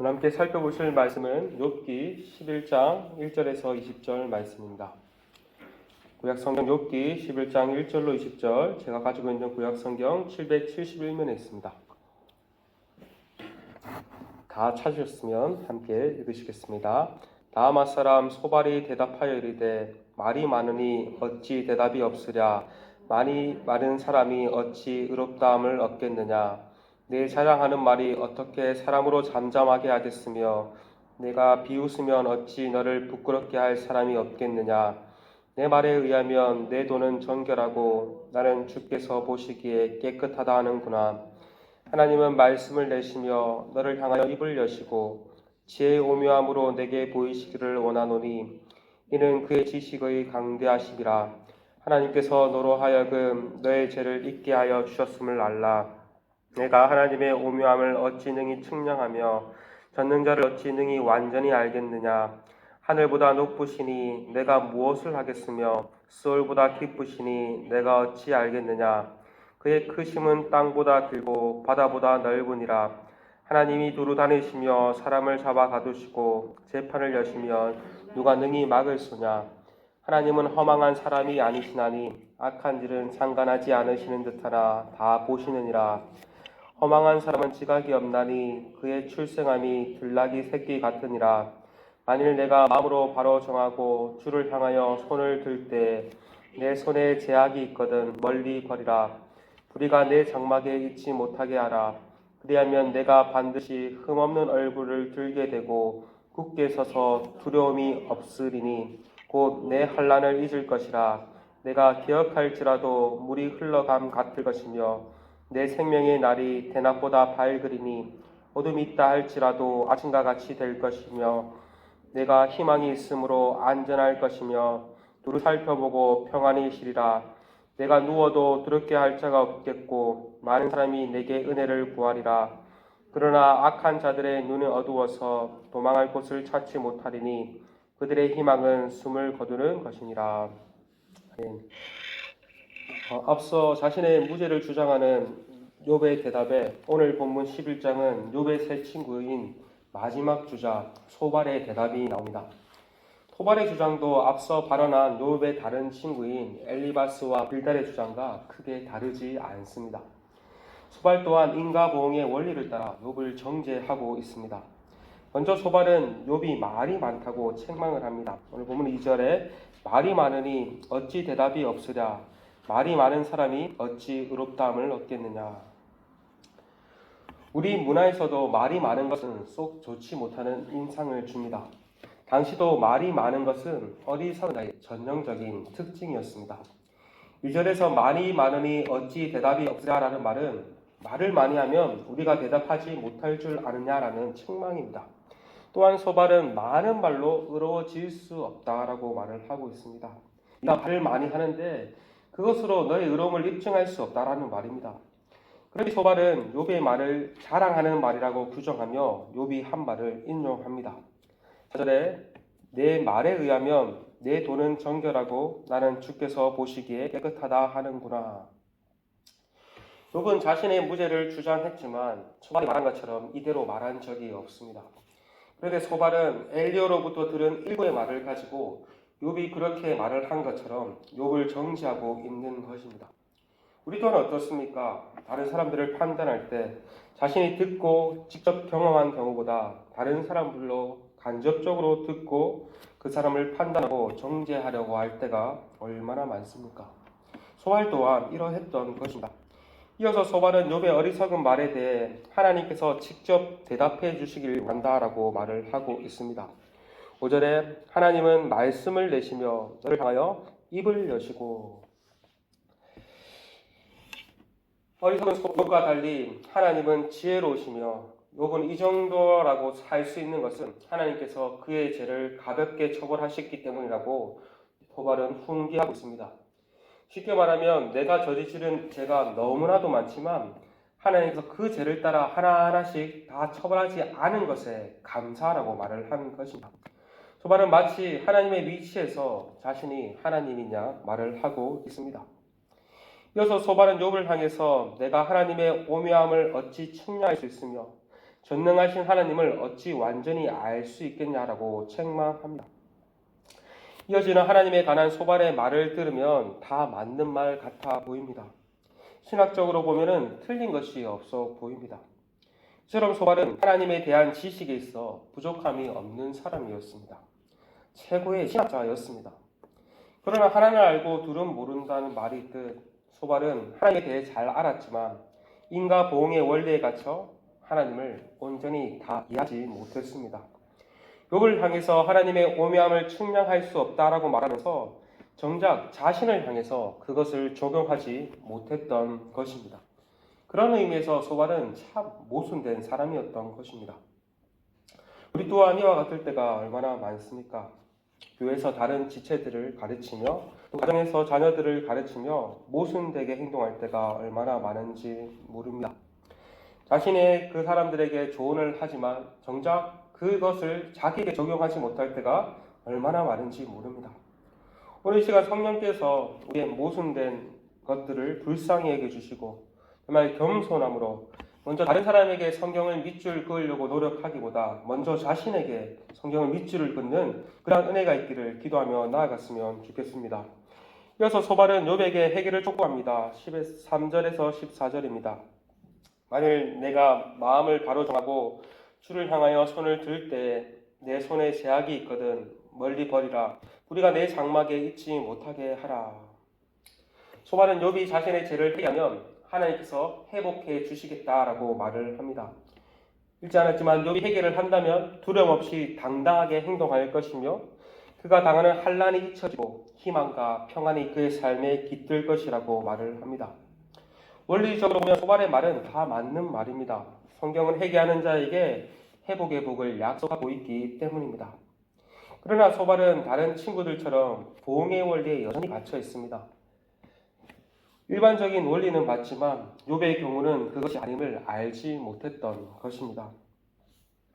오늘 함께 살펴보실 말씀은 욥기 11장 1절에서 20절 말씀입니다. 구약 성경 욥기 11장 1절로 20절 제가 가지고 있는 구약 성경 771면에 있습니다. 다 찾으셨으면 함께 읽으시겠습니다. 다하마 사람 소발이 대답하여 이르되 말이 많으니 어찌 대답이 없으랴 많이 많은 사람이 어찌 의롭다함을 얻겠느냐 내 자랑하는 말이 어떻게 사람으로 잠잠하게 하겠으며 내가 비웃으면 어찌 너를 부끄럽게 할 사람이 없겠느냐? 내 말에 의하면 내 돈은 정결하고 나는 주께서 보시기에 깨끗하다 하는구나. 하나님은 말씀을 내시며 너를 향하여 입을 여시고 지혜의 오묘함으로 내게 보이시기를 원하노니 이는 그의 지식의 강대하심이라. 하나님께서 너로 하여금 너의 죄를 잊게 하여 주셨음을 알라 내가 하나님의 오묘함을 어찌 능히 측량하며 전능자를 어찌 능히 완전히 알겠느냐? 하늘보다 높으시니 내가 무엇을 하겠으며 수월보다 깊으시니 내가 어찌 알겠느냐? 그의 크심은 땅보다 길고 바다보다 넓으니라. 하나님이 두루 다니시며 사람을 잡아 가두시고 재판을 여시면 누가 능히 막을 소냐? 하나님은 허망한 사람이 아니시나니 악한 일은 상관하지 않으시는 듯하나 다 보시느니라 허망한 사람은 지각이 없나니 그의 출생함이 들나귀 새끼 같으니라. 만일 내가 마음으로 바로 정하고 주를 향하여 손을 들 때 내 손에 제약이 있거든 멀리 버리라. 불의가 내 장막에 있지 못하게 하라. 그리하면 내가 반드시 흠없는 얼굴을 들게 되고 굳게 서서 두려움이 없으리니 곧 내 환란을 잊을 것이라. 내가 기억할지라도 물이 흘러감 같을 것이며 내 생명의 날이 대낮보다 밝으리니 어둠이 있다 할지라도 아침과 같이 될 것이며 내가 희망이 있으므로 안전할 것이며 두루 살펴보고 평안히 쉬리라 내가 누워도 두렵게 할 자가 없겠고 많은 사람이 내게 은혜를 구하리라 그러나 악한 자들의 눈은 어두워서 도망할 곳을 찾지 못하리니 그들의 희망은 숨을 거두는 것이니라. 아멘. 어, 앞서 자신의 무죄를 주장하는 욥의 대답에 오늘 본문 11장은 욥의 세 친구인 마지막 주자 소발의 대답이 나옵니다. 소발의 주장도 앞서 발언한 욥의 다른 친구인 엘리바스와 빌달의 주장과 크게 다르지 않습니다. 소발 또한 인과 보응의 원리를 따라 욥을 정죄하고 있습니다. 먼저 소발은 욥이 말이 많다고 책망을 합니다. 오늘 보면 2절에 말이 많으니 어찌 대답이 없으랴 말이 많은 사람이 어찌 의롭다함을 얻겠느냐 우리 문화에서도 말이 많은 것은 쏙 좋지 못하는 인상을 줍니다. 당시도 말이 많은 것은 어리석은 자의 전형적인 특징이었습니다. 2절에서 말이 많으니 어찌 대답이 없으랴라는 말은 말을 많이 하면 우리가 대답하지 못할 줄 아느냐라는 책망입니다. 또한 소발은 많은 말로 의로워질 수 없다라고 말을 하고 있습니다. 말을 많이 하는데 그것으로 너의 의로움을 입증할 수 없다라는 말입니다. 그러니 소발은 욥의 말을 자랑하는 말이라고 규정하며 욥이 한 말을 인용합니다. 4절에 내 말에 의하면 내 돈은 정결하고 나는 주께서 보시기에 깨끗하다 하는구나. 욥은 자신의 무죄를 주장했지만 소발이 말한 것처럼 이대로 말한 적이 없습니다. 그런데 소발은 엘리오로부터 들은 일부의 말을 가지고 욥이 그렇게 말을 한 것처럼 욥을 정지하고 있는 것입니다. 우리 또한 어떻습니까? 다른 사람들을 판단할 때 자신이 듣고 직접 경험한 경우보다 다른 사람들로 간접적으로 듣고 그 사람을 판단하고 정죄하려고 할 때가 얼마나 많습니까? 소발 또한 이러했던 것입니다. 이어서 소발은 욥의 어리석은 말에 대해 하나님께서 직접 대답해 주시길 원한다라고 말을 하고 있습니다. 5절에 하나님은 말씀을 내시며 너를 향하여 입을 여시고 어리석은 욥과 달리 하나님은 지혜로우시며 욥은 이 정도라고 할 수 있는 것은 하나님께서 그의 죄를 가볍게 처벌하셨기 때문이라고 소발은 훈계하고 있습니다. 쉽게 말하면 내가 저지른 죄가 너무나도 많지만 하나님께서 그 죄를 따라 하나하나씩 다 처벌하지 않은 것에 감사하라고 말을 한 것입니다. 소발은 마치 하나님의 위치에서 자신이 하나님이냐 말을 하고 있습니다. 이어서 소발은 욥을 향해서 내가 하나님의 오묘함을 어찌 측량할 수 있으며 전능하신 하나님을 어찌 완전히 알 수 있겠냐라고 책망합니다. 이어지는 하나님에 관한 소발의 말을 들으면 다 맞는 말 같아 보입니다. 신학적으로 보면은 틀린 것이 없어 보입니다. 이처럼 소발은 하나님에 대한 지식에 있어 부족함이 없는 사람이었습니다. 최고의 신학자였습니다. 그러나 하나님을 알고 둘은 모른다는 말이 있듯 소발은 하나님에 대해 잘 알았지만 인과 보응의 원리에 갇혀 하나님을 온전히 다 이해하지 못했습니다. 욥을 향해서 하나님의 오묘함을 측량할 수 없다라고 말하면서 정작 자신을 향해서 그것을 적용하지 못했던 것입니다. 그런 의미에서 소발은 참 모순된 사람이었던 것입니다. 우리 또한 이와 같을 때가 얼마나 많습니까? 교회에서 다른 지체들을 가르치며 또 가정에서 자녀들을 가르치며 모순되게 행동할 때가 얼마나 많은지 모릅니다. 자신의 그 사람들에게 조언을 하지만 정작 그것을 자기에게 적용하지 못할 때가 얼마나 많은지 모릅니다. 오늘 이 시간 성령께서 우리의 모순된 것들을 불쌍히 여겨 주시고 정말 겸손함으로 먼저 다른 사람에게 성경을 밑줄 그으려고 노력하기보다 먼저 자신에게 성경을 밑줄을 긋는 그러한 은혜가 있기를 기도하며 나아갔으면 좋겠습니다. 이어서 소발은 욥에게 해결을 촉구합니다. 13절에서 14절입니다. 만일 내가 마음을 바로 정하고 주를 향하여 손을 들 때 내 손에 제약이 있거든 멀리 버리라 우리가 내 장막에 있지 못하게 하라. 소발은 욥이 자신의 죄를 회개하면 하나님께서 회복해 주시겠다라고 말을 합니다. 읽지 않았지만 욥이 회개를 한다면 두려움 없이 당당하게 행동할 것이며 그가 당하는 환란이 잊혀지고 희망과 평안이 그의 삶에 깃들 것이라고 말을 합니다. 원리적으로 보면 소발의 말은 다 맞는 말입니다. 성경은 회개하는 자에게 회복의 복을 약속하고 있기 때문입니다. 그러나 소발은 다른 친구들처럼 보응의 원리에 여전히 갇혀 있습니다. 일반적인 원리는 맞지만 욥의 경우는 그것이 아님을 알지 못했던 것입니다.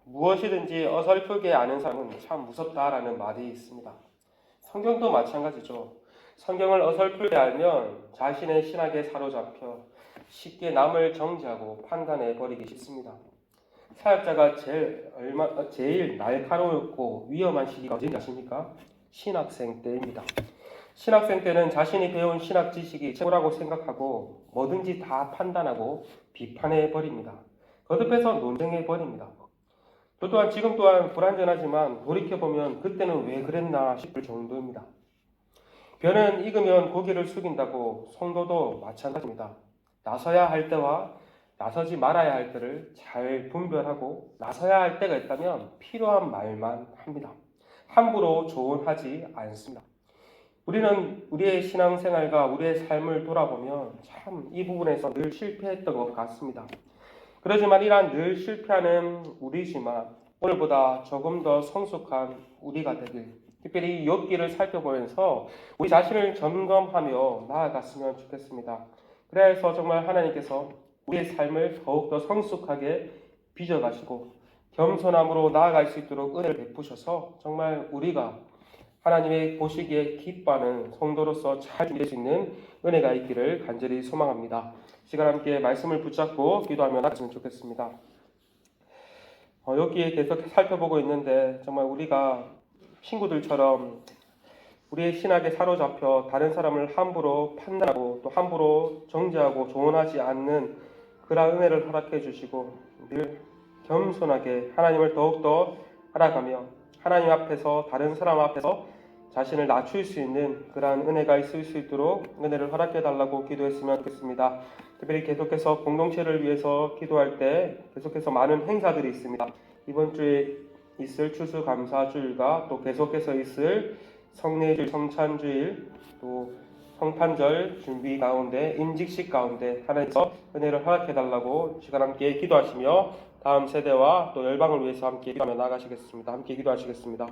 무엇이든지 어설프게 아는 사람은 참 무섭다라는 말이 있습니다. 성경도 마찬가지죠. 성경을 어설프게 알면 자신의 신학에 사로잡혀 쉽게 남을 정지하고 판단해 버리기 쉽습니다. 사역자가 제일 얼마 제일 날카롭고 위험한 시기가 언제인지 아십니까? 신학생 때입니다. 신학생 때는 자신이 배운 신학 지식이 최고라고 생각하고 뭐든지 다 판단하고 비판해 버립니다. 거듭해서 논쟁해 버립니다. 저 또한 지금 또한 불완전하지만 돌이켜 보면 그때는 왜 그랬나 싶을 정도입니다. 변은 익으면 고개를 숙인다고 성도도 마찬가지입니다. 나서야 할 때와 나서지 말아야 할 때를 잘 분별하고 나서야 할 때가 있다면 필요한 말만 합니다. 함부로 조언하지 않습니다. 우리는 우리의 신앙생활과 우리의 삶을 돌아보면 참 이 부분에서 늘 실패했던 것 같습니다. 그렇지만 이러한 늘 실패하는 우리지만 오늘보다 조금 더 성숙한 우리가 되길 특별히 욥기를 살펴보면서 우리 자신을 점검하며 나아갔으면 좋겠습니다. 그래서 정말 하나님께서 우리의 삶을 더욱더 성숙하게 빚어가시고 겸손함으로 나아갈 수 있도록 은혜를 베푸셔서 정말 우리가 하나님의 보시기에 기뻐하는 성도로서 잘 준비될 수 있는 은혜가 있기를 간절히 소망합니다. 시간 함께 말씀을 붙잡고 기도하며 나갔으면 좋겠습니다. 어, 여기에 계속 살펴보고 있는데 정말 우리가 친구들처럼 우리의 신학에 사로잡혀 다른 사람을 함부로 판단하고 또 함부로 정죄하고 조언하지 않는 그러한 은혜를 허락해 주시고 늘 겸손하게 하나님을 더욱더 알아가며 하나님 앞에서 다른 사람 앞에서 자신을 낮출 수 있는 그러한 은혜가 있을 수 있도록 은혜를 허락해 달라고 기도했으면 좋겠습니다. 특별히 계속해서 공동체를 위해서 기도할 때 계속해서 많은 행사들이 있습니다. 이번 주에 있을 추수감사주일과 또 계속해서 있을 성례주일, 성찬주일, 또 성탄절 준비 가운데 임직식 가운데 하나님께서 은혜를 허락해 달라고 시간 함께 기도하시며 다음 세대와 또 열방을 위해서 함께 기도하며 나가시겠습니다. 함께 기도하시겠습니다.